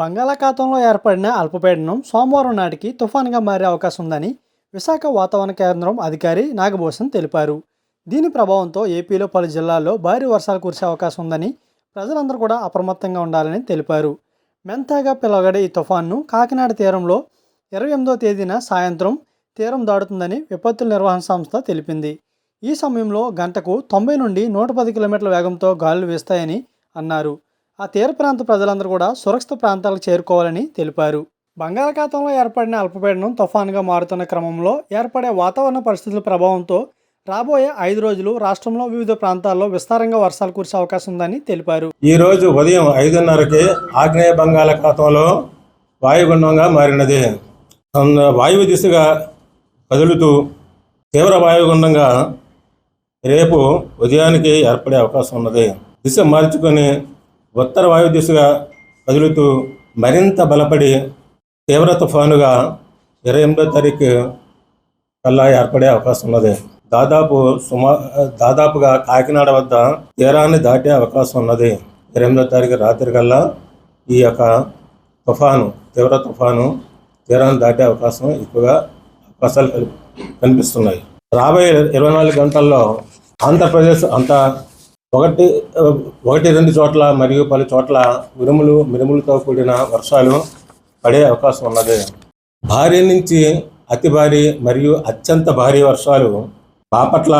బంగాళాఖాతంలో ఏర్పడిన అల్పపీడనం సోమవారం నాటికి తుఫాన్గా మారే అవకాశం ఉందని విశాఖ వాతావరణ కేంద్రం అధికారి నాగభూషణ్ తెలిపారు. దీని ప్రభావంతో ఏపీలో పలు జిల్లాల్లో భారీ వర్షాలు కురిసే అవకాశం ఉందని ప్రజలందరూ కూడా అప్రమత్తంగా ఉండాలని తెలిపారు. మెంతాగా పిలవగడే ఈ తుఫాన్ను కాకినాడ తీరంలో ఇరవై ఎనిమిదో తేదీన సాయంత్రం తీరం దాటుతుందని విపత్తుల నిర్వహణ సంస్థ తెలిపింది. ఈ సమయంలో గంటకు తొంభై నుండి నూట పది కిలోమీటర్ల వేగంతో గాలులు వీస్తాయని అన్నారు. ఆ తీర ప్రాంత ప్రజలందరూ కూడా సురక్షిత ప్రాంతాలకు చేరుకోవాలని తెలిపారు. బంగాళాఖాతంలో ఏర్పడిన అల్పపీడనం తుఫానుగా మారుతున్న క్రమంలో ఏర్పడే వాతావరణ పరిస్థితుల ప్రభావంతో రాబోయే ఐదు రోజులు రాష్ట్రంలో వివిధ ప్రాంతాల్లో విస్తారంగా వర్షాలు కురిసే అవకాశం ఉందని తెలిపారు. ఈ రోజు ఉదయం ఐదున్నరకి ఆగ్నేయ బంగాళాఖాతంలో వాయుగుండంగా మారినది. వాయువు దిశగా కదులుతూ తీవ్ర వాయుగుండంగా రేపు ఉదయానికి ఏర్పడే అవకాశం ఉన్నది. దిశ మార్చుకొని ఉత్తర వాయు దిశగా కదులుతూ మరింత బలపడి తీవ్ర తుఫానుగా ఇరవై ఎనిమిదో తారీఖు కల్లా ఏర్పడే అవకాశం ఉన్నది. దాదాపు సుమా దాదాపుగా కాకినాడ వద్ద తీరాన్ని దాటే అవకాశం ఉన్నది. ఇరవై ఎనిమిదో తారీఖు రాత్రి కల్లా ఈ యొక్క తుఫాను తీవ్ర తుఫాను తీరాన్ని దాటే అవకాశం ఎక్కువగా అవకాశాలు కనిపిస్తున్నాయి. రాబోయే ఇరవై నాలుగు గంటల్లో ఆంధ్రప్రదేశ్ అంతా ఒకటి ఒకటి రెండు చోట్ల మరియు పలు చోట్ల ఉరుములు మిరుములతో కూడిన వర్షాలు పడే అవకాశం ఉన్నది. భారీ నుంచి అతి భారీ మరియు అత్యంత భారీ వర్షాలు బాపట్ల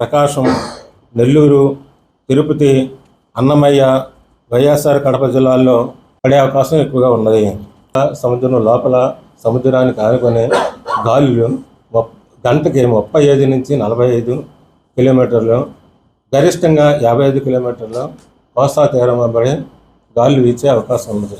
ప్రకాశం నెల్లూరు తిరుపతి అన్నమయ్య వైఎస్ఆర్ కడప జిల్లాల్లో పడే అవకాశం ఎక్కువగా ఉన్నది. సముద్రం లోపల సముద్రానికి ఆనుకొని గాలులు గంటకి ముప్పై ఐదు నుంచి నలభై ఐదు కిలోమీటర్లు గరిష్టంగా యాభై ఐదు కిలోమీటర్ల కోస్తా తీరం వెంబడి గాలులు వీచే అవకాశం ఉంది